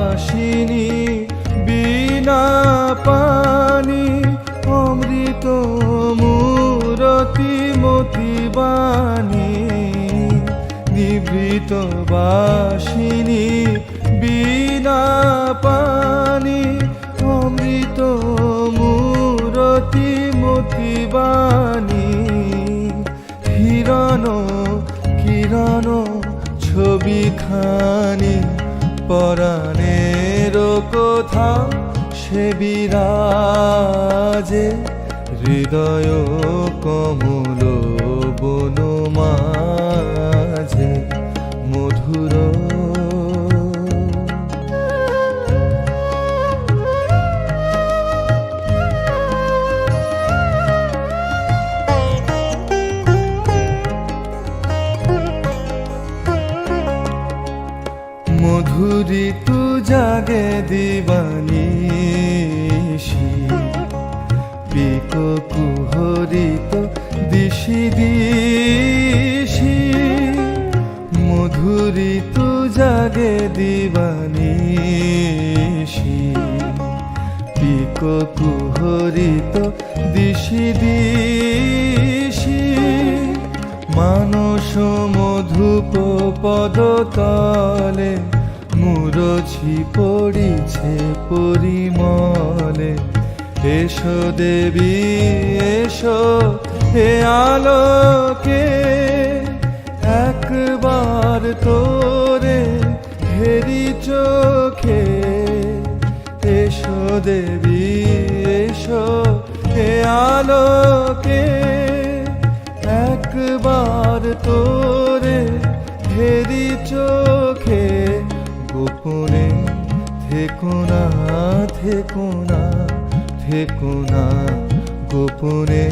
বাসিনী বিনা পানি অমৃত মূরতি মতিবাণী। নিভৃত বাসিনী, বিনা পানি অমৃত মূরতি মতিবাণী। হিরণ, কিরণ ছবি খানি পরাণের কথা সে বিরাজে হৃদয় কমল। মধুরী তু জাগে দিবানিশি। পিক কুহরিত দিশি দিশি। মধুরী তু জাগে দিবানিশি। পিক কুহরিত দিশি দিশি। মানস মধুপ পদতলে মুরছি পড়িছে পরিমলে। এসো দেবী, এসো হে আলোকে। একবার তোরে হেরি চোখে। এসো দেবী, এসো হে আলোকে। একবার তোরে হেরি চোখে। থেকো না থেকো না থেকো না গোপনে।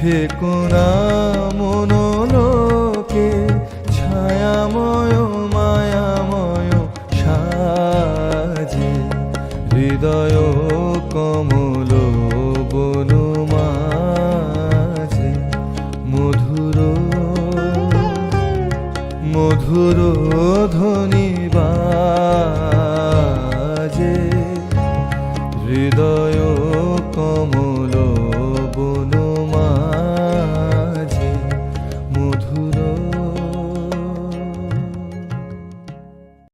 থেকো না বাজে। হৃদয়